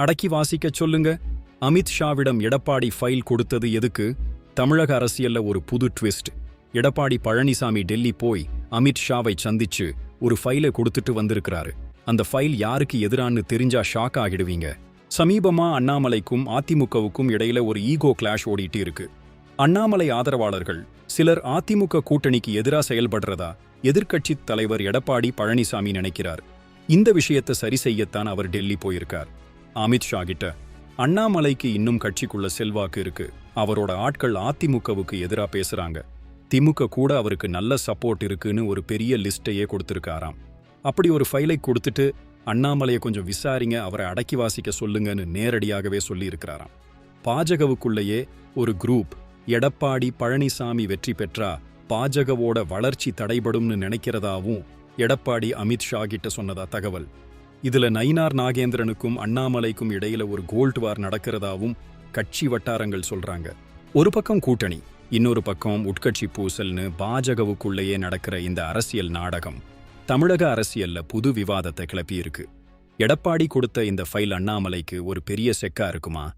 அடக்கி வாசிக்கச் சொல்லுங்க. அமித் ஷாவிடம் எடப்பாடி ஃபைல் கொடுத்தது எதுக்கு? தமிழக அரசியல்ல ஒரு புது ட்விஸ்ட். எடப்பாடி பழனிசாமி டெல்லி போய் அமித் ஷாவை சந்திச்சு ஒரு ஃபைலை கொடுத்துட்டு வந்திருக்கிறாரு. அந்த ஃபைல் யாருக்கு எதிரான்னு தெரிஞ்சா ஷாக் ஆகிடுவீங்க. சமீபமா அண்ணாமலைக்கும் அதிமுகவுக்கும் இடையில ஒரு ஈகோ கிளாஷ் ஓடிட்டு இருக்கு. அண்ணாமலை ஆதரவாளர்கள் சிலர் அதிமுக கூட்டணிக்கு எதிரா செயல்படுறதா எதிர்க்கட்சி தலைவர் எடப்பாடி பழனிசாமி நினைக்கிறார். இந்த விஷயத்தை சரி செய்யத்தான் அவர் டெல்லி போயிருக்கார். அமித்ஷா கிட்ட அண்ணாமலைக்கு இன்னும் கட்சிக்குள்ள செல்வாக்கு இருக்கு. அவரோட ஆட்கள் அதிமுகவுக்கு எதிரா பேசுறாங்க. திமுக கூட அவருக்கு நல்ல சப்போர்ட் இருக்குன்னு ஒரு பெரிய லிஸ்டையே கொடுத்திருக்காராம். அப்படி ஒரு ஃபைலை கொடுத்துட்டு அண்ணாமலையை கொஞ்சம் விசாரிங்க அவரை அடக்கி வாசிக்க சொல்லுங்கன்னு நேரடியாகவே சொல்லியிருக்கிறாராம். பாஜகவுக்குள்ளேயே ஒரு குரூப் எடப்பாடி பழனிசாமி வெற்றி பெற்றா பாஜகவோட வளர்ச்சி தடைபடும்னு நினைக்கிறதாவும் எடப்பாடி அமித் ஷா கிட்ட சொன்னதா தகவல். இதுல நயினார் நாகேந்திரனுக்கும் அண்ணாமலைக்கும் இடையில ஒரு கோல்ட் வார் நடக்கிறதாவும் கட்சி வட்டாரங்கள் சொல்றாங்க. ஒரு பக்கம் கூட்டணி இன்னொரு பக்கம் உட்கட்சி பூசல்னு பாஜகவுக்குள்ளேயே நடக்கிற இந்த அரசியல் நாடகம் தமிழக அரசியல்ல புது விவாதத்தை கிளப்பியிருக்கு. எடப்பாடி கொடுத்த இந்த ஃபைல் அண்ணாமலைக்கு ஒரு பெரிய செக்கா இருக்குமா?